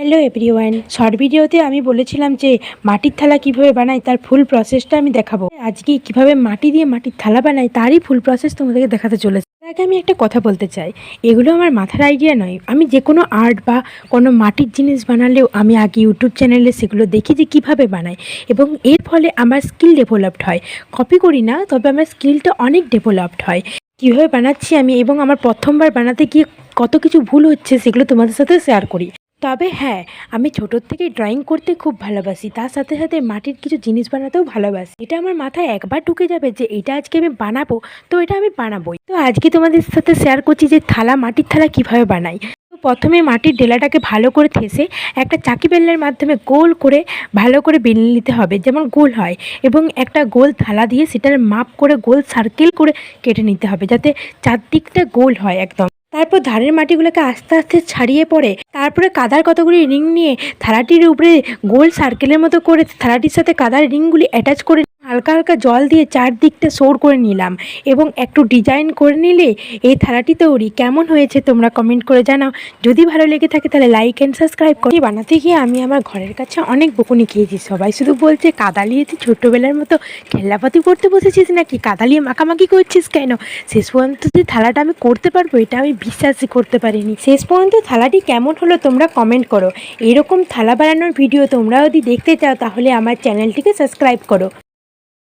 Hello everyone short ভিডিওতে আমি বলেছিলাম যে মাটির থালা কীভাবে বানাই, তার ফুল প্রসেসটা আমি দেখাবো। আজকে কীভাবে মাটি দিয়ে মাটির থালা বানাই, তারই ফুল প্রসেস তোমাদেরকে দেখাতে চলেছে। আগে আমি একটা কথা বলতে চাই। এগুলো আমার মাথার আইডিয়া নয়। আমি যে কোনো আর্ট বা কোনো মাটির জিনিস বানালেও আমি আগে ইউটিউব চ্যানেলে সেগুলো দেখি যে কীভাবে বানাই। এবং এর ফলে আমার স্কিল ডেভেলপড হয়। কপি করি না, তবে আমার স্কিলটা অনেক ডেভেলপড হয়। কীভাবে বানাচ্ছি আমি এবং আমার প্রথমবার বানাতে গিয়ে কত কিছু ভুল হচ্ছে সেগুলো তোমাদের সাথে শেয়ার করি। তবে হ্যাঁ আমি ছোটোর থেকে ড্রয়িং করতে খুব ভালোবাসি। তার সাথে সাথে মাটির কিছু জিনিস বানাতেও ভালোবাসি। এটা আমার মাথায় একবার ঢুকে যাবে যে এটা আজকে আমি বানাবো, তো এটা আমি বানাবোই। তো আজকে তোমাদের সাথে শেয়ার করছি যে থালা, মাটির থালা কীভাবে বানাই। তো প্রথমে মাটির ডেলাটাকে ভালো করে থেসে একটা চাকি বেলনের মাধ্যমে গোল করে ভালো করে বেলে নিতে হবে, যেমন গোল হয়। এবং একটা গোল থালা দিয়ে সেটার মাপ করে গোল সার্কেল করে কেটে নিতে হবে, যাতে চারদিকটা গোল হয় একদম। তারপর ধারের মাটিগুলোকে আস্তে আস্তে ছাড়িয়ে পড়ে, তারপরে কাদার কতগুলি রিং নিয়ে থালাটির উপরে গোল সার্কেলের মতো করে থালাটির সাথে কাদার রিংগুলি অ্যাটাচ করে হালকা হালকা জল দিয়ে চারদিকটা সোর করে নিলাম এবং একটু ডিজাইন করে নিলে এই থালাটি তৈরি। কেমন হয়েছে তোমরা কমেন্ট করে জানাও। যদি ভালো লেগে থাকে তাহলে লাইক অ্যান্ড সাবস্ক্রাইব করে বানাতে গিয়ে আমি আমার ঘরের কাছে অনেক বকুনি খেয়েছি সবাই শুধু বলছে কাদালিয়ে তুই ছোট্টবেলার মতো খেলাপাতি করতে বসেছিস নাকি? কাদালিয়ে মাখামাখি করছিস কেন? শেষ পর্যন্ত যে থালাটা আমি করতে পারব, এটা আমি বিশ্বাসই করতে পারিনি। শেষ পর্যন্ত থালাটি কেমন হলো তোমরা কমেন্ট করো। এরকম থালা বানানোর ভিডিও তোমরা যদি দেখতে চাও, তাহলে আমার চ্যানেলটিকে সাবস্ক্রাইব করো।